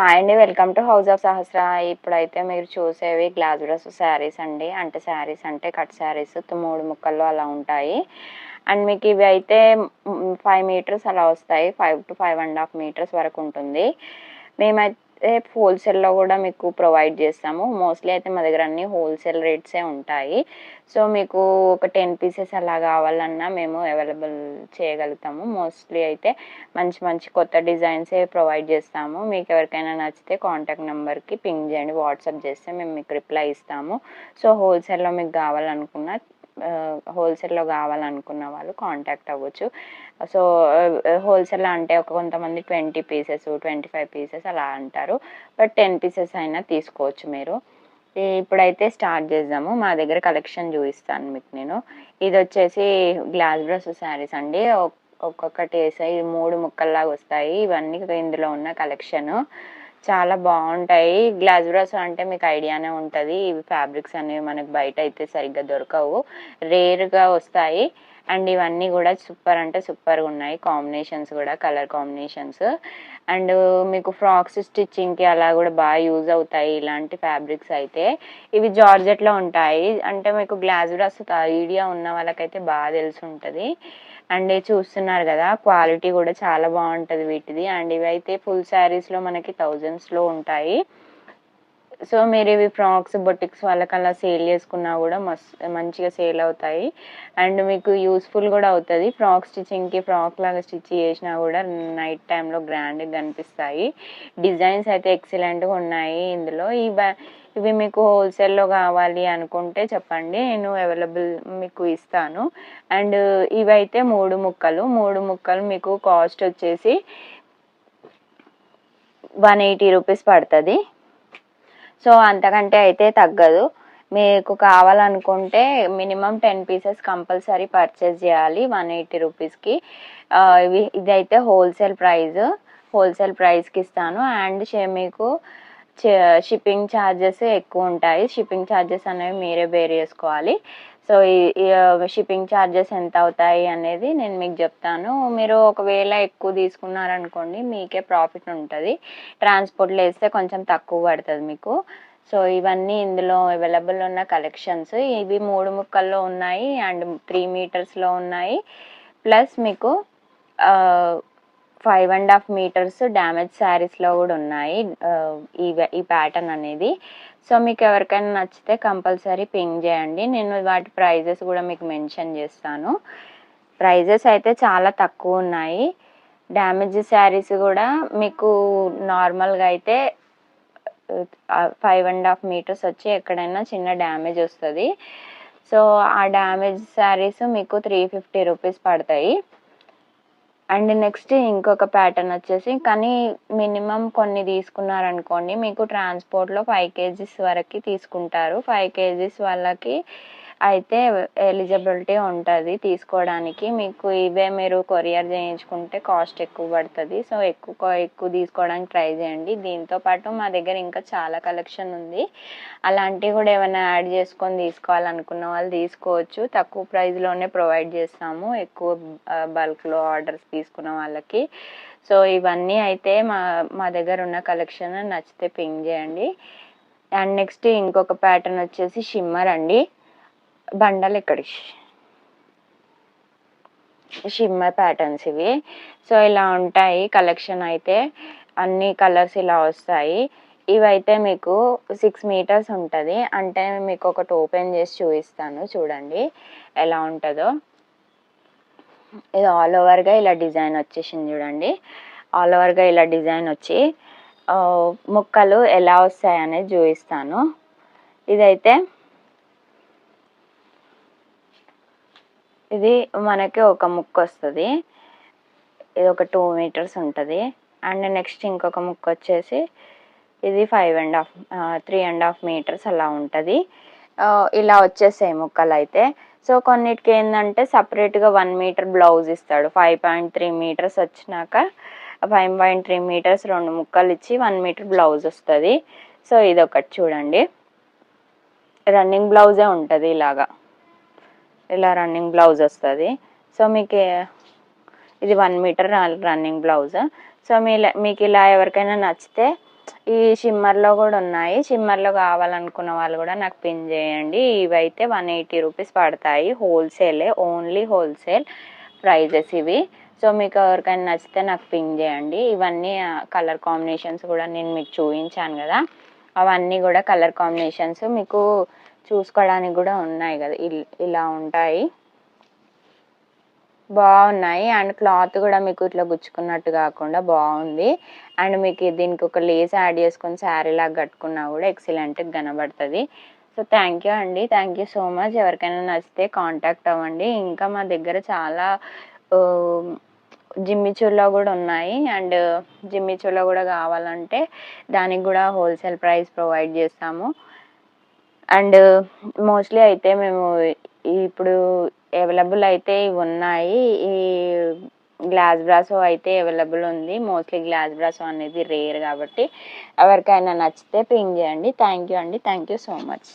Hi అండి welcome to house of Sahasra ఇప్పుడైతే మీరు చూసేవి గ్లాస్ డ్రెస్ శారీస్ అండి. అంటే శారీస్ అంటే కట్ శారీస్ మూడు ముక్కల్లో అలా ఉంటాయి. అండ్ మీకు ఇవి అయితే ఫైవ్ మీటర్స్ అలా వస్తాయి. Five to five and half metres వరకు ఉంటుంది. మేమైతే హోల్సేల్లో కూడా మీకు ప్రొవైడ్ చేస్తాము. మోస్ట్లీ అయితే మా దగ్గర అన్ని హోల్సేల్ రేట్సే ఉంటాయి. సో మీకు ఒక టెన్ పీసెస్ అలా కావాలన్నా మేము అవైలబుల్ చేయగలుగుతాము. మోస్ట్లీ అయితే మంచి మంచి కొత్త డిజైన్సే ప్రొవైడ్ చేస్తాము. మీకు ఎవరికైనా నచ్చితే కాంటాక్ట్ నెంబర్కి పింగ్ చేయండి. వాట్సాప్ చేస్తే మేము మీకు రిప్లై ఇస్తాము. సో హోల్సేల్లో మీకు కావాలనుకున్న హోల్సేల్లో కావాలనుకున్న వాళ్ళు కాంటాక్ట్ అవ్వచ్చు. సో హోల్సేల్ అంటే ఒక కొంతమంది twenty pieces twenty five pieces అలా అంటారు. బట్ టెన్ పీసెస్ అయినా తీసుకోవచ్చు మీరు. ఇప్పుడైతే స్టార్ట్ చేద్దాము. మా దగ్గర కలెక్షన్ చూపిస్తాను మీకు నేను. ఇది వచ్చేసి గ్లాస్ బ్రష్ శారీస్ అండి. ఒక్కొక్కటి వేసాయి. మూడు ముక్కల్లాగా వస్తాయి. ఇవన్నీ ఇందులో ఉన్న కలెక్షను. చాలా బాగుంటాయి. గ్లాస్ అంటే మీకు ఐడియానే ఉంటుంది. ఇవి ఫ్యాబ్రిక్స్ అనేవి మనకు బయట అయితే సరిగ్గా దొరకవు. రేర్గా వస్తాయి. అండ్ ఇవన్నీ కూడా సూపర్ అంటే సూపర్గా ఉన్నాయి. కాంబినేషన్స్ కూడా కలర్ కాంబినేషన్స్. అండ్ మీకు ఫ్రాక్స్ స్టిచ్చింగ్కి అలా కూడా బాగా యూజ్ అవుతాయి ఇలాంటి ఫ్యాబ్రిక్స్ అయితే. ఇవి జార్జెట్లో ఉంటాయి. అంటే మీకు గ్లాస్ అసలు ఐడియా ఉన్న వాళ్ళకైతే బాగా తెలిసి ఉంటుంది. అండ్ చూస్తున్నారు కదా క్వాలిటీ కూడా చాలా బాగుంటుంది వీటిది. అండ్ ఇవి అయితే ఫుల్ శారీస్లో మనకి థౌజండ్స్లో ఉంటాయి. సో మీరు ఇవి ఫ్రాక్స్ బొటిక్స్ వాళ్ళకి అలా సేల్ చేసుకున్నా కూడా మస్తు మంచిగా సేల్ అవుతాయి. అండ్ మీకు యూస్ఫుల్ కూడా అవుతుంది. ఫ్రాక్ స్టిచ్చింగ్కి ఫ్రాక్ లాగా స్టిచ్ చేసినా కూడా నైట్ టైంలో గ్రాండ్గా కనిపిస్తాయి. డిజైన్స్ అయితే ఎక్సలెంట్గా ఉన్నాయి ఇందులో. ఈ ఇవి మీకు హోల్సేల్లో కావాలి అనుకుంటే చెప్పండి. నేను అవైలబుల్ మీకు ఇస్తాను. అండ్ ఇవైతే మూడు ముక్కలు. మూడు ముక్కలు మీకు కాస్ట్ వచ్చేసి వన్ ఎయిటీ రూపీస్ పడుతుంది. సో అంతకంటే అయితే తగ్గదు. మీకు కావాలనుకుంటే minimum ten pieces compulsory purchase చేయాలి వన్ ఎయిటీ రూపీస్కి. ఇవి ఇదైతే హోల్సేల్ ప్రైస్ హోల్సేల్ ప్రైస్కి ఇస్తాను. అండ్ మీకు షిప్పింగ్ ఛార్జెస్ ఎక్కువ ఉంటాయి. షిప్పింగ్ ఛార్జెస్ అనేవి మీరే బేర్ చేసుకోవాలి. సో ఈ షిప్పింగ్ ఛార్జెస్ ఎంత అవుతాయి అనేది నేను మీకు చెప్తాను. మీరు ఒకవేళ ఎక్కువ తీసుకున్నారనుకోండి మీకే ప్రాఫిట్ ఉంటుంది. ట్రాన్స్పోర్ట్లో వేస్తే కొంచెం తక్కువ పడుతుంది మీకు. సో ఇవన్నీ ఇందులో అవైలబుల్ ఉన్న కలెక్షన్స్ ఇవి మూడు ముక్కల్లో ఉన్నాయి అండ్ త్రీ మీటర్స్లో ఉన్నాయి. ప్లస్ మీకు five and half metres damage శారీస్లో కూడా ఉన్నాయి. ఈ ఈ ప్యాటర్న్ అనేది. సో మీకు ఎవరికైనా నచ్చితే కంపల్సరీ పింగ్ చేయండి. నేను వాటి ప్రైజెస్ కూడా మీకు మెన్షన్ చేస్తాను. ప్రైజెస్ అయితే చాలా తక్కువ ఉన్నాయి. డ్యామేజ్ శారీస్ కూడా మీకు నార్మల్గా అయితే ఫైవ్ అండ్ హాఫ్ మీటర్స్ వచ్చి ఎక్కడైనా చిన్న డ్యామేజ్ వస్తుంది. సో ఆ డ్యామేజ్ శారీస్ మీకు త్రీ ఫిఫ్టీ రూపీస్ పడతాయి. అండ్ నెక్స్ట్ ఇంకొక ప్యాటర్న్ వచ్చేసి కానీ మినిమం కొన్ని తీసుకున్నారనుకోండి మీకు ట్రాన్స్పోర్ట్లో ఫైవ్ కేజీస్ వరకు తీసుకుంటారు. ఫైవ్ కేజీస్ వాళ్ళకి అయితే ఎలిజిబిలిటీ ఉంటుంది తీసుకోవడానికి. మీకు ఇవే మీరు కొరియర్ చేయించుకుంటే కాస్ట్ ఎక్కువ పడుతుంది. సో ఎక్కువ ఎక్కువ తీసుకోవడానికి ట్రై చేయండి. దీంతో పాటు మా దగ్గర ఇంకా చాలా కలెక్షన్ ఉంది. అలాంటివి కూడా ఏమైనా యాడ్ చేసుకొని తీసుకోవాలనుకున్న వాళ్ళు తీసుకోవచ్చు. తక్కువ ప్రైస్లోనే ప్రొవైడ్ చేస్తాము. ఎక్కువ బల్క్లో ఆర్డర్స్ తీసుకున్న వాళ్ళకి. సో ఇవన్నీ అయితే మా మా దగ్గర ఉన్న కలెక్షన్ నచ్చితే పింగ్ చేయండి. అండ్ నెక్స్ట్ ఇంకొక ప్యాటర్న్ వచ్చేసి షిమ్మర్ అండి. బండలు ఎక్కడి షిమ్మర్ ప్యాటర్న్స్ ఇవి. సో ఇలా ఉంటాయి. కలెక్షన్ అయితే అన్ని కలర్స్ ఇలా వస్తాయి. ఇవైతే మీకు సిక్స్ మీటర్స్ ఉంటుంది. అంటే మీకు ఒకటి ఓపెన్ చేసి చూపిస్తాను. చూడండి ఎలా ఉంటుందో. ఇది ఆల్ ఓవర్గా ఇలా డిజైన్ వచ్చేసింది చూడండి. ఆల్ ఓవర్గా ఇలా డిజైన్ వచ్చి ముక్కలు ఎలా వస్తాయి అనేది చూపిస్తాను. ఇదైతే ఇది మనకి ఒక ముక్క వస్తుంది ఇది ఒక టూ మీటర్స్ ఉంటుంది. అండ్ నెక్స్ట్ ఇంకొక ముక్క వచ్చేసి ఇది five and half three and half metres అలా ఉంటుంది. ఇలా వచ్చేసాయి ముక్కలు అయితే సో కొన్నిటికి ఏంటంటే సపరేట్గా వన్ మీటర్ బ్లౌజ్ ఇస్తాడు. ఫైవ్ పాయింట్ త్రీ మీటర్స్ వచ్చినాక ఫైవ్ పాయింట్ త్రీ మీటర్స్ రెండు ముక్కలు ఇచ్చి వన్ మీటర్ బ్లౌజ్ వస్తుంది. సో ఇది ఒకటి చూడండి రన్నింగ్ బ్లౌజే ఉంటుంది ఇలాగా. ఇలా రన్నింగ్ బ్లౌజ్ వస్తుంది. సో మీకు ఇది one metre running blouse. So మీ మీకు ఇలా ఎవరికైనా నచ్చితే ఈ షిమ్మర్లో కూడా ఉన్నాయి. షిమ్మర్లో కావాలనుకున్న వాళ్ళు కూడా నాకు పిన్ చేయండి. ఇవైతే వన్ ఎయిటీ రూపీస్ పడతాయి హోల్సేలే ఓన్లీ హోల్సేల్ ప్రైజెస్ ఇవి. సో మీకు ఎవరికైనా నచ్చితే నాకు పిన్ చేయండి. ఇవన్నీ కలర్ కాంబినేషన్స్ కూడా నేను మీకు చూపించాను కదా. అవన్నీ కూడా కలర్ కాంబినేషన్స్ మీకు చూసుకోవడానికి కూడా ఉన్నాయి కదా. ఇల్- ఇలా ఉంటాయి. బాగున్నాయి. అండ్ క్లాత్ కూడా మీకు ఇట్లా గుచ్చుకున్నట్టు కాకుండా బాగుంది. అండ్ మీకు దీనికి ఒక లేస్ యాడ్ చేసుకొని శారీ లాగా కట్టుకున్నా కూడా ఎక్సలెంట్గా కనబడుతుంది. సో థ్యాంక్ యూ అండి. Thank you so much. ఎవరికైనా నచ్చితే కాంటాక్ట్ అవ్వండి. ఇంకా మా దగ్గర చాలా ఆ, జిమ్మిచూలో కూడా ఉన్నాయి. అండ్ జిమ్మిచూలో కూడా కావాలంటే దానికి కూడా హోల్సేల్ ప్రైస్ ప్రొవైడ్ చేస్తాము. అండ్ మోస్ట్లీ అయితే మేము ఇప్పుడు అవైలబుల్ అయితే ఉన్నాయి. ఈ గ్లాస్ బ్రాసో అయితే అవైలబుల్ ఉంది. మోస్ట్లీ గ్లాస్ బ్రాసో అనేది రేర్ కాబట్టి ఎవరికైనా నచ్చితే పింగ్ చేయండి. థ్యాంక్ యూ అండి. Thank you so much.